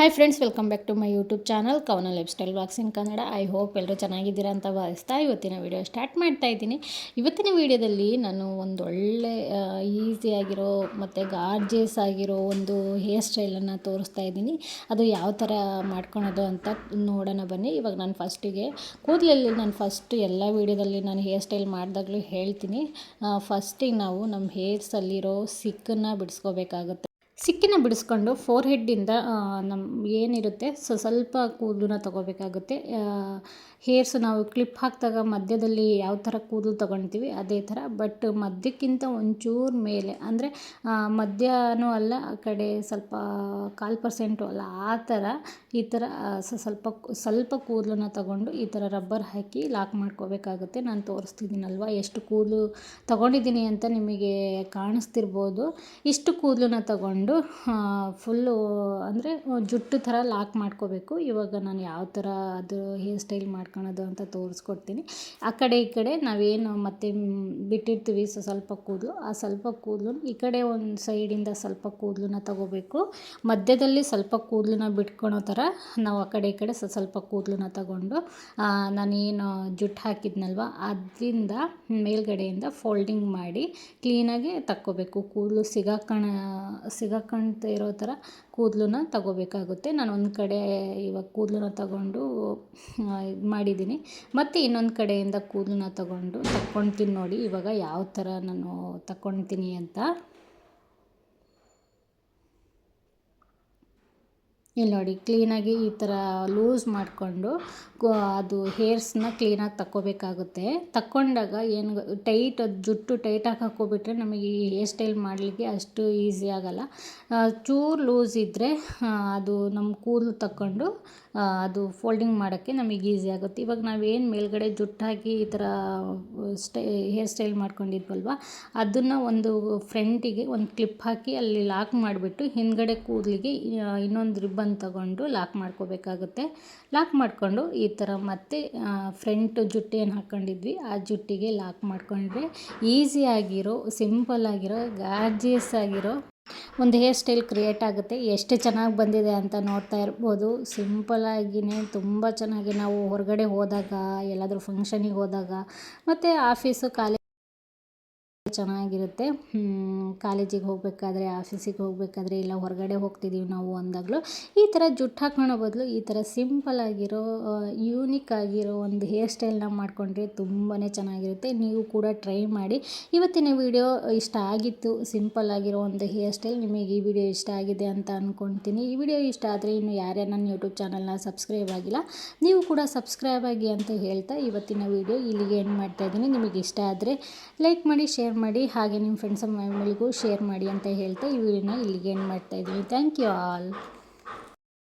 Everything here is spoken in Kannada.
Hi friends welcome back to my YouTube channel Kavana lifestyle vlogs in Kannada I hope ಎಲ್ಲರೂ ಚೆನ್ನಾಗಿದ್ದೀರಾ ಅಂತ ಭಾವಿಸ್ತಾ ಇವತ್ತಿನ ವೀಡಿಯೋ ಸ್ಟಾರ್ಟ್ ಮಾಡ್ತಾ ಇದ್ದೀನಿ. ಇವತ್ತಿನ ವೀಡಿಯೋದಲ್ಲಿ ನಾನು ಒಂದು ಒಳ್ಳೆ ಈಸಿಯಾಗಿರೋ ಮತ್ತು ಗಾರ್ಜಿಯಸ್ ಆಗಿರೋ ಒಂದು ಹೇರ್ ಸ್ಟೈಲನ್ನು ತೋರಿಸ್ತಾ ಇದ್ದೀನಿ. ಅದು ಯಾವ ಥರ ಮಾಡ್ಕೊಳೋದು ಅಂತ ನೋಡೋಣ ಬನ್ನಿ. ಇವಾಗ ನಾನು ಫಸ್ಟಿಗೆ ಕೂದಲಲ್ಲಿ ನಾನು ಫಸ್ಟ್ ಎಲ್ಲ ವೀಡಿಯೋದಲ್ಲಿ ನಾನು ಹೇರ್ ಸ್ಟೈಲ್ ಮಾಡಿದಾಗಲೂ ಹೇಳ್ತೀನಿ. ಫಸ್ಟಿಗೆ ನಾವು ನಮ್ಮ ಹೇರ್ಸಲ್ಲಿರೋ ಸಿಕ್ಕನ್ನು ಬಿಡಿಸ್ಕೋಬೇಕಾಗುತ್ತೆ. ಸಿಕ್ಕಿನ ಬಿಡಿಸ್ಕೊಂಡು ಫೋರ್ ಹೆಡ್ಡಿಂದ ನಮ್ಮ ಏನಿರುತ್ತೆ ಸೊ ಸ್ವಲ್ಪ ಕೂದಲನ್ನ ತೊಗೋಬೇಕಾಗುತ್ತೆ. ಹೇರ್ಸ್ ನಾವು ಕ್ಲಿಪ್ ಹಾಕಿದಾಗ ಮಧ್ಯದಲ್ಲಿ ಯಾವ ಥರ ಕೂದಲು ತೊಗೊಳ್ತೀವಿ ಅದೇ ಥರ. ಬಟ್ ಮಧ್ಯಕ್ಕಿಂತ ಒಂಚೂರು ಮೇಲೆ, ಅಂದರೆ ಮಧ್ಯನೂ ಅಲ್ಲ, ಆ ಕಡೆ ಸ್ವಲ್ಪ ಕಾಲು ಪರ್ಸೆಂಟು ಅಲ್ಲ, ಆ ಥರ, ಈ ಥರ ಸ್ವಲ್ಪ ಸ್ವಲ್ಪ ಕೂದಲನ್ನ ತಗೊಂಡು ಈ ಥರ ರಬ್ಬರ್ ಹಾಕಿ ಲಾಕ್ ಮಾಡ್ಕೋಬೇಕಾಗುತ್ತೆ. ನಾನು ತೋರಿಸ್ತಿದ್ದೀನಲ್ವ ಎಷ್ಟು ಕೂದಲು ತಗೊಂಡಿದ್ದೀನಿ ಅಂತ ನಿಮಗೆ ಕಾಣಿಸ್ತಿರ್ಬೋದು. ಇಷ್ಟು ಕೂದಲನ್ನ ತಗೊಂಡು ಫುಲ್ಲು, ಅಂದರೆ, ಜುಟ್ಟು ಥರ ಲಾಕ್ ಮಾಡ್ಕೋಬೇಕು. ಇವಾಗ ನಾನು ಯಾವ ಥರ ಅದು ಹೇರ್ ಸ್ಟೈಲ್ ಮಾಡಿ ಮಾಡ್ಕೊಳೋದು ಅಂತ ತೋರಿಸ್ಕೊಡ್ತೀನಿ. ಆ ಕಡೆ ಈ ಕಡೆ ನಾವೇನು ಮತ್ತೆ ಬಿಟ್ಟಿರ್ತೀವಿ ಸೊ ಸ್ವಲ್ಪ ಕೂದಲು. ಆ ಸ್ವಲ್ಪ ಕೂದಲು ಈ ಕಡೆ ಒಂದು ಸೈಡಿಂದ ಸ್ವಲ್ಪ ಕೂದಲನ್ನ ತಗೋಬೇಕು. ಮಧ್ಯದಲ್ಲಿ ಸ್ವಲ್ಪ ಕೂದಲನ್ನ ಬಿಟ್ಕೊಳೋ ಥರ ನಾವು ಆ ಕಡೆ ಈ ಕಡೆ ಸ್ವಲ್ಪ ಕೂದಲನ್ನ ತಗೊಂಡು ನಾನೇನು ಜುಟ್ಟು ಹಾಕಿದ್ನಲ್ವ ಅದರಿಂದ ಮೇಲ್ಗಡೆಯಿಂದ ಫೋಲ್ಡಿಂಗ್ ಮಾಡಿ ಕ್ಲೀನಾಗಿ ತಕ್ಕೋಬೇಕು. ಕೂದಲು ಸಿಗಾಕಣ, ಸಿಗಾಕಣ್ತಾ ಇರೋ ಥರ ಕೂದಲನ್ನ ತಗೋಬೇಕಾಗುತ್ತೆ. ನಾನು ಒಂದು ಕಡೆ ಇವಾಗ ಕೂದಲನ್ನ ತಗೊಂಡು ಇದು ಮಾಡಿದ್ದೀನಿ. ಮತ್ತು ಇನ್ನೊಂದು ಕಡೆಯಿಂದ ಕೂದಲನ್ನ ತಗೊಂಡು ತಕ್ಕೊಳ್ತೀನಿ ನೋಡಿ ಇವಾಗ ಯಾವ ಥರ ನಾನು ತಕ್ಕೊಳ್ತೀನಿ ಅಂತ. ಇಲ್ಲಿ ನೋಡಿ, ಕ್ಲೀನಾಗಿ ಈ ಥರ ಲೂಸ್ ಮಾಡಿಕೊಂಡು ಅದು ಹೇರ್ಸನ್ನ ಕ್ಲೀನಾಗಿ ತಕ್ಕೋಬೇಕಾಗುತ್ತೆ. ತಕ್ಕೊಂಡಾಗ ಏನು, ಟೈಟ್, ಅದು ಜುಟ್ಟು ಟೈಟಾಗಿ ಹಾಕ್ಕೊಬಿಟ್ರೆ ನಮಗೆ ಈ ಹೇರ್ ಸ್ಟೈಲ್ ಮಾಡಲಿಕ್ಕೆ ಅಷ್ಟು ಈಸಿ ಆಗಲ್ಲ. ಚೂರು ಲೂಸ್ ಇದ್ದರೆ ಅದು ನಮ್ಮ ಕೂದಲು ತಕ್ಕೊಂಡು ಅದು ಫೋಲ್ಡಿಂಗ್ ಮಾಡೋಕ್ಕೆ ನಮಗೆ ಈಸಿ ಆಗುತ್ತೆ. ಇವಾಗ ನಾವೇನು ಮೇಲ್ಗಡೆ ಜುಟ್ಟಾಗಿ ಈ ಥರ ಸ್ಟೈ, ಹೇರ್ ಸ್ಟೈಲ್ ಮಾಡ್ಕೊಂಡಿದ್ವಲ್ವ, ಅದನ್ನು ಒಂದು ಫ್ರಂಟಿಗೆ ಒಂದು ಕ್ಲಿಪ್ ಹಾಕಿ ಅಲ್ಲಿ ಲಾಕ್ ಮಾಡಿಬಿಟ್ಟು ಹಿಂದ್ಗಡೆ ಕೂದಲಿಗೆ ಇನ್ನೊಂದು ರಿಬ್ಬನ್ ತಗೊಂಡು ಲಾಕ್ ಮಾಡ್ಕೋಬೇಕಾಗುತ್ತೆ. ಲಾಕ್ ಮಾಡಿಕೊಂಡು ಈ ಥರ ಮತ್ತೆ ಫ್ರಂಟ್ ಜುಟ್ಟಿ ಏನು ಹಾಕ್ಕೊಂಡಿದ್ವಿ ಆ ಜುಟ್ಟಿಗೆ ಲಾಕ್ ಮಾಡಿಕೊಂಡ್ರೆ ಸಿಂಪಲ್ ಆಗಿರೋ ಗಾರ್ಜಿಯಸ್ ಆಗಿರೋ ಒಂದು ಹೇರ್ ಸ್ಟೈಲ್ ಕ್ರಿಯೇಟ್ ಆಗುತ್ತೆ. ಎಷ್ಟು ಚೆನ್ನಾಗಿ ಬಂದಿದೆ ಅಂತ ನೋಡ್ತಾ ಇರ್ಬೋದು. ಸಿಂಪಲಾಗಿಯೇ ತುಂಬ ಚೆನ್ನಾಗಿ ನಾವು ಹೊರಗಡೆ ಹೋದಾಗ, ಎಲ್ಲಾದರೂ ಫಂಕ್ಷನಿಗೆ ಹೋದಾಗ, ಮತ್ತು ಆಫೀಸು ಕಾಲೇಜ್ ಚೆನ್ನಾಗಿರುತ್ತೆ. ಕಾಲೇಜಿಗೆ ಹೋಗಬೇಕಾದ್ರೆ, ಆಫೀಸಿಗೆ ಹೋಗಬೇಕಾದ್ರೆ, ಇಲ್ಲ ಹೊರಗಡೆ ಹೋಗ್ತಿದ್ದೀವಿ ನಾವು ಅಂದಾಗಲೂ, ಈ ಥರ ಜುಟ್ಟು ಹಾಕೋಣ ಬದಲು ಈ ಥರ ಸಿಂಪಲ್ ಆಗಿರೋ ಯೂನಿಕ್ ಆಗಿರೋ ಒಂದು ಹೇರ್ ಸ್ಟೈಲ್ನ ಮಾಡಿಕೊಂಡ್ರೆ ತುಂಬಾ ಚೆನ್ನಾಗಿರುತ್ತೆ. ನೀವು ಕೂಡ ಟ್ರೈ ಮಾಡಿ. ಇವತ್ತಿನ ವಿಡಿಯೋ ಇಷ್ಟ ಆಗಿತ್ತು, ಸಿಂಪಲ್ ಆಗಿರೋ ಒಂದು ಹೇರ್ ಸ್ಟೈಲ್ ನಿಮಗೆ ಈ ವಿಡಿಯೋ ಇಷ್ಟ ಆಗಿದೆ ಅಂತ ಅಂದ್ಕೊಳ್ತೀನಿ ಈ ವಿಡಿಯೋ ಇಷ್ಟ ಆದರೆ ಇನ್ನು ಯಾರೇ ನನ್ನ ಯೂಟ್ಯೂಬ್ ಚಾನಲ್ನ ಸಬ್ಸ್ಕ್ರೈಬ್ ಆಗಿಲ್ಲ, ನೀವು ಕೂಡ ಸಬ್ಸ್ಕ್ರೈಬ್ ಆಗಿ ಅಂತ ಹೇಳ್ತಾ ಇವತ್ತಿನ ವಿಡಿಯೋ ಇಲ್ಲಿಗೆ ಏನು ಮಾಡ್ತಾ ಇದ್ದೀನಿ. ನಿಮಗೆ ಇಷ್ಟ ಆದರೆ ಲೈಕ್ ಮಾಡಿ, ಶೇರ್ ಮಾಡಿ ಹಾಗೆ ನಿಮ್ಮ ಫ್ರೆಂಡ್ಸ್ ಫ್ಯಾಮಿಲಿಗೂ ಶೇರ್ ಮಾಡಿ ಅಂತ ಹೇಳ್ತಾ ಈ ವಿಡಿಯೋನ ಇಲ್ಲಿಗೆ ಎಂಡ್ ಮಾಡ್ತಾಯಿದ್ದೀನಿ ಥ್ಯಾಂಕ್ ಯು ಆಲ್